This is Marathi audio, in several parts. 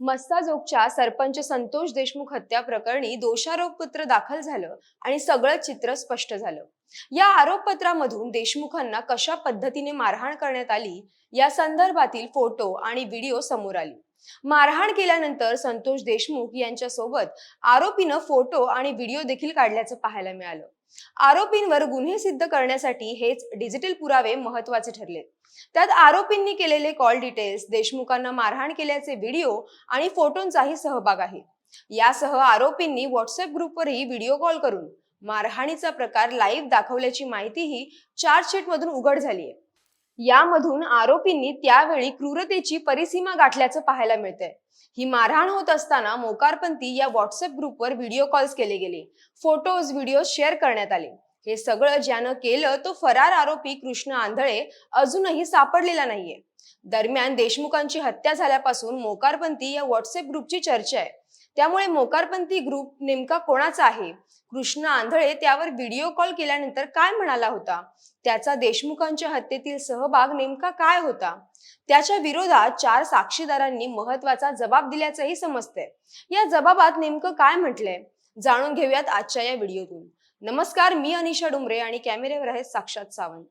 मस्ताजोगच्या सरपंच संतोष देशमुख हत्या प्रकरणी दोषारोपपत्र दाखल झालं आणि सगळं चित्र स्पष्ट झालं. या आरोपपत्रामधून देशमुखांना कशा पद्धतीने मारहाण करण्यात आली या संदर्भातील फोटो आणि व्हिडिओ समोर आली. मारहाण केल्यानंतर संतोष देशमुख यांच्या सोबत आरोपीनं फोटो आणि व्हिडिओ देखील काढल्याचं पाहायला मिळालं. आरोपींवर गुन्हे सिद्ध करण्यासाठी हेच डिजिटल पुरावे महत्त्वाचे ठरले त्यात आरोपींनी केलेले कॉल डिटेल्स देशमुखांना मारहाण केल्याचे व्हिडिओ आणि फोटोंचाही सहभाग आहे. यासह आरोपींनी व्हॉट्सअप ग्रुपवरही व्हिडिओ कॉल करून मारहाणीचा प्रकार लाईव्ह दाखवल्याची माहितीही चार्जशीटमधून उघड झाली आहे यामधून आरोपींनी त्यावेळी क्रूरतेची परिसीमा गाठल्याचं पाहायला मिळतंय. ही मारहाण होत असताना मोकारपंथी या व्हॉट्सअप ग्रुपवर व्हिडिओ कॉल्स केले गेले. फोटोज व्हिडिओ शेअर करण्यात आले. हे सगळं ज्यानं केलं तो फरार आरोपी कृष्ण आंधळे अजूनही सापडलेला नाहीये. दरम्यान देशमुखांची हत्या झाल्यापासून मोकारपंथी या व्हॉट्सअप ग्रुपची चर्चा आहे. त्यामुळे मोकारपंथी ग्रुप नेमका कोणाचा आहे? कृष्ण आंधळे त्यावर व्हिडिओ कॉल केल्यानंतर काय म्हणाला होता? त्याचा देशमुखांच्या हत्येतील सहभाग नेमका काय होता? त्याच्या विरोधात चार साक्षीदारांनी महत्त्वाचा जबाब दिल्याचंही समजतंय. या जबाबात नेमकं काय म्हटलंय? जाणून घेऊयात आजच्या या व्हिडिओतून नमस्कार मी अनिशा डुमरे आणि कॅमेऱ्यावर आहे साक्षात सावंत.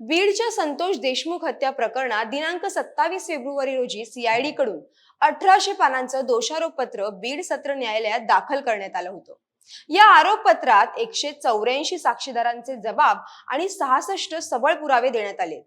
बीडच्या संतोष देशमुख हत्या प्रकरणात दिनांक सत्तावीस फेब्रुवारी रोजी सीआयडी कडून अठराशे पानांचं दोषारोपपत्र बीड सत्र न्यायालयात दाखल करण्यात आलं होतं. या आरोपपत्रात एकशे चौऱ्याऐंशी साक्षीदारांचे जबाब आणि सहासष्ट सबळ पुरावे देण्यात आले.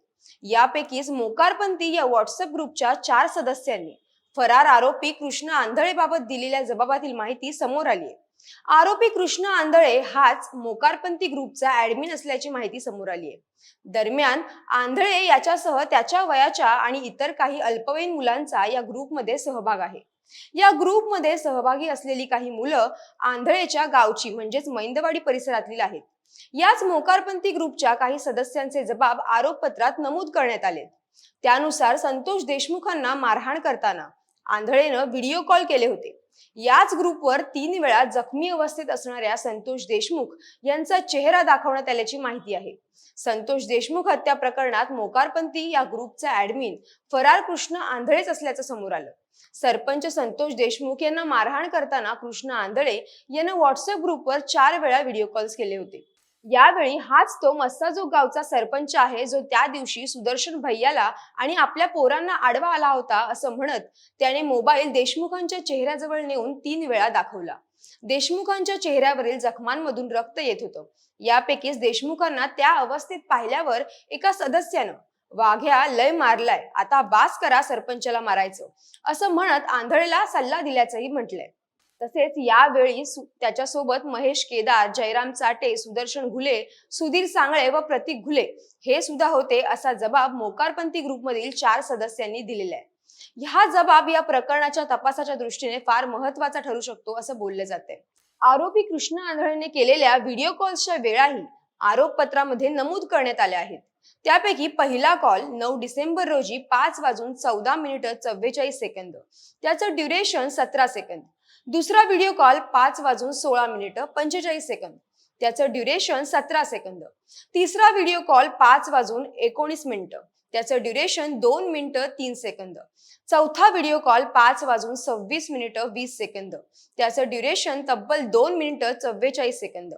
यापैकीच मोकारपंथी या व्हॉट्सअप ग्रुपच्या चार सदस्यांनी फरार आरोपी कृष्ण आंधळेबाबत दिलेल्या जबाबातील माहिती समोर आली आहे. आरोपी कृष्ण आंधळे हाच मोकारपंथी ग्रुपचा ऍडमिन असल्याची माहिती समोर आली आहे. दरम्यान आंधळे याच्यासह त्याच्या वयाच्या आणि इतर काही अल्पवयीन मुलांचा या ग्रुपमध्ये सहभाग आहे. या ग्रुपमध्ये सहभागी असलेली काही मुलं आंधळेच्या गावची म्हणजेच मैंदवाडी परिसरातील आहेत. याच मोकारपंथी ग्रुपच्या काही सदस्यांचे जबाब आरोपपत्रात नमूद करण्यात आले त्यानुसार संतोष देशमुखांना मारहाण करताना आंधळेनं व्हिडिओ कॉल केले होते. याच ग्रुपवर तीन वेळा जखमी अवस्थेत असणाऱ्या संतोष देशमुख यांचा चेहरा दाखवण्यात आल्याची माहिती आहे. संतोष देशमुख हत्या प्रकरणात मोकारपंथी या ग्रुपचा ऍडमिन फरार कृष्ण आंधळेच असल्याचं समोर आलं. सरपंच संतोष देशमुख यांना मारहाण करताना कृष्ण आंधळे यांना व्हॉट्सअप ग्रुपवर चार वेळा व्हिडिओ कॉल्स केले होते. यावेळी हाच तो मस्ताजोग गावचा सरपंच आहे जो त्या दिवशी सुदर्शन भैयाला आणि आपल्या पोरांना आडवा आला होता असं म्हणत त्याने मोबाईल देशमुखांच्या चेहऱ्याजवळ नेऊन तीन वेळा दाखवला. देशमुखांच्या चेहऱ्यावरील जखमांमधून रक्त येत होतं. यापैकीच देशमुखांना त्या अवस्थेत पाहिल्यावर एका सदस्यानं वाघ्या लय मारलाय आता बास करा सरपंचाला मारायचं असं म्हणत आंधळेला सल्ला दिल्याचंही म्हटलंय. तसेच यावेळी त्याच्यासोबत महेश केदार जयराम चाटे सुदर्शन घुले सुधीर सांगळे व प्रतीक घुले हे सुद्धा होते असा जबाब मोकारपंथी ग्रुपमधील चार सदस्यांनी दिलेला आहे. हा जबाब या प्रकरणाच्या तपासाच्या दृष्टीने फार महत्त्वाचा ठरू शकतो असं बोलले जाते आरोपी कृष्ण आंधळेने केलेल्या व्हिडिओ कॉल्सच्या वेळाही आरोपपत्रामध्ये नमूद करण्यात आल्या आहेत. त्यापैकी पहिला कॉल नऊ डिसेंबर रोजी पाच वाजून चौदा मिनिटं चव्वेचाळीस सेकंद. त्याचं ड्युरेशन सतरा सेकंद. दुसरा व्हिडिओ कॉल पाच वाजून सोळा मिनिटं पंचेचाळीस सेकंद. त्याचं ड्युरेशन सतरा सेकंद. तिसरा व्हिडिओ कॉल पाच वाजून एकोणीस मिनिटं. त्याचं ड्युरेशन दोन मिनिटं तीन सेकंद. चौथा व्हिडिओ कॉल पाच वाजून सव्वीस मिनिटं वीस सेकंद. त्याचं ड्युरेशन तब्बल दोन मिनिटं चव्वेचाळीस सेकंद.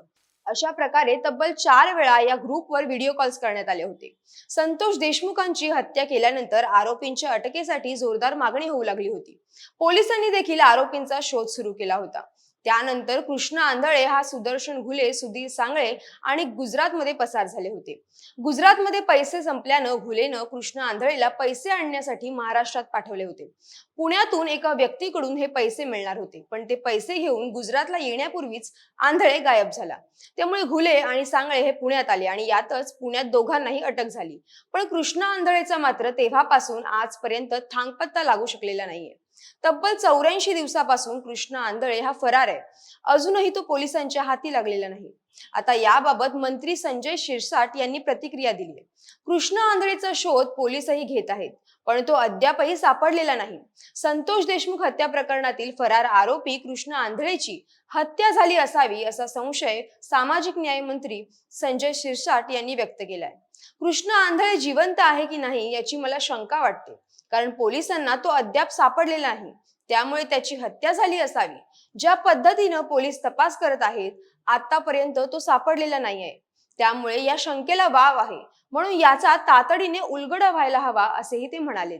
अशा प्रकारे तब्बल चार वेळा या ग्रुपवर व्हिडिओ कॉल्स करण्यात आले होते. संतोष देशमुखांची हत्या केल्यानंतर आरोपींच्या अटकेसाठी जोरदार मागणी होऊ लागली होती. पोलिसांनी देखील आरोपींचा शोध सुरू केला होता. त्यानंतर कृष्ण आंधळे हा सुदर्शन घुले सुधीर सांगळे आणि गुजरातमध्ये पसार झाले होते. गुजरातमध्ये पैसे संपल्यानं घुलेनं कृष्ण आंधळेला पैसे आणण्यासाठी महाराष्ट्रात पाठवले होते. पुण्यातून एका व्यक्तीकडून हे पैसे मिळणार होते पण ते पैसे घेऊन गुजरातला येण्यापूर्वीच आंधळे गायब झाला. त्यामुळे घुले आणि सांगळे हे पुण्यात आले आणि यातच पुण्यात दोघांनाही अटक झाली. पण कृष्ण आंधळेचा मात्र तेव्हापासून आजपर्यंत थांगपत्ता लागू शकलेला नाहीये. तब्बल चौऱ्याऐंशी दिवसापासून कृष्ण आंधळे हा फरार आहे. अजूनही तो पोलिसांच्या हाती लागलेला नाही. आता याबाबत मंत्री संजय शिरसाट यांनी प्रतिक्रिया दिली आहे. कृष्ण आंधळेचा शोध पोलीसही घेत आहेत पण तो अद्यापही सापडलेला नाही. संतोष देशमुख हत्या प्रकरणातील फरार आरोपी कृष्ण आंधळेची हत्या झाली असावी असा संशय सामाजिक न्याय मंत्री संजय शिरसाट यांनी व्यक्त केलाय. कृष्ण आंधळे जिवंत आहे की नाही याची मला शंका वाटते. कारण पोलिसांना तो अद्याप सापडलेला नाही. त्यामुळे त्याची हत्या झाली असावी. ज्या पद्धतीनं पोलीस तपास करत आहेत आतापर्यंत तो सापडलेला नाहीये. त्यामुळे या शंकेला वाव आहे. म्हणून याचा तातडीने उलगडा व्हायला हवा असेही ते म्हणाले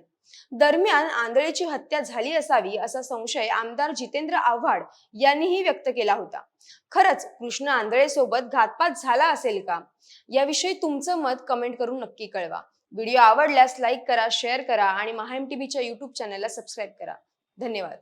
दरम्यान आंधळेची हत्या झाली असावी असा संशय आमदार जितेंद्र आव्हाड यांनीही व्यक्त केला होता. खरंच कृष्ण आंधळे सोबत घातपात झाला असेल का? याविषयी तुमचं मत कमेंट करून नक्की कळवा. व्हिडिओ आवडल्यास लाईक करा शेअर करा आणि महाएम टीव्हीच्या युट्यूब चॅनलला सबस्क्राईब करा. धन्यवाद.